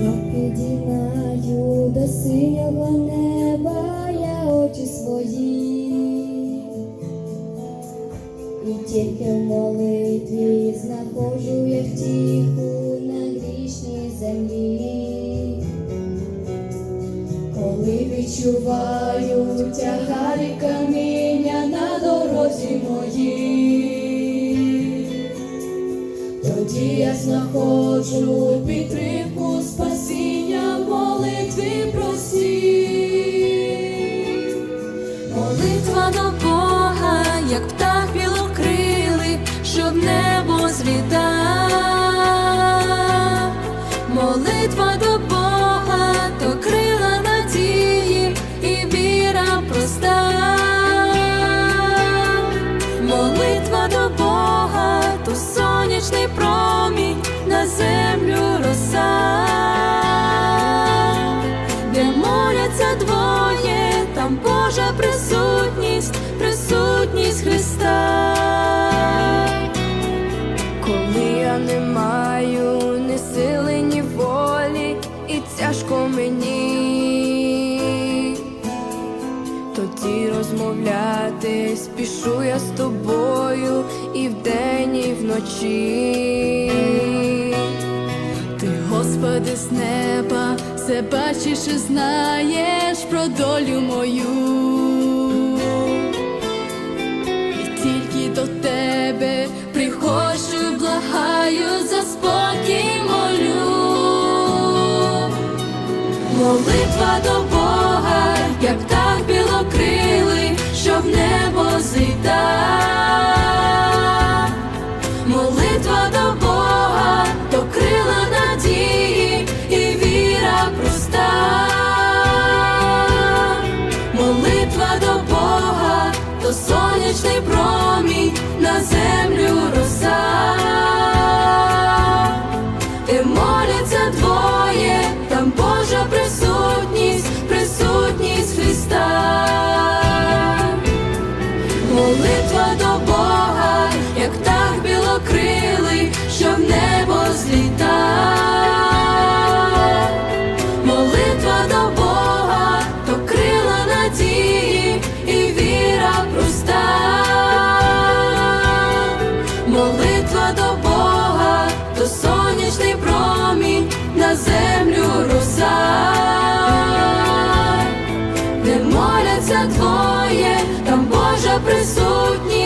Знов підіймаю до синього неба я очі свої, і тільки в молитві знаходжу я втіху на грішній землі, коли відчуваю тягарі каміння на дорозі моїй, тоді я знаходжу підтримку молитві простій. Молитва до Бога, як птах білокрилий, що в небо злітав. Молитва до Бога, то крила надії і віра проста. Молитва до Бога, то сонячний промінь на землю роса Божа присутність, присутність Христа. Коли я не маю ні сили, ні волі, і тяжко мені, тоді розмовляти спішу я з тобою і вдень, і вночі. Господи, з неба, все бачиш і знаєш про долю мою. І тільки до тебе приходжу, благаю за спокій молю. Молитва до Бога, як птах білокрилий, що в небо злітав. Сонячний промінь на землю роса. Де моляться двоє, там Божа присутність, присутність Христа. Молитва до Бога, як птах білокрилий, що в небо злітав. Сонячний промінь на землю руса, де моляться твоє, там Божа присутність.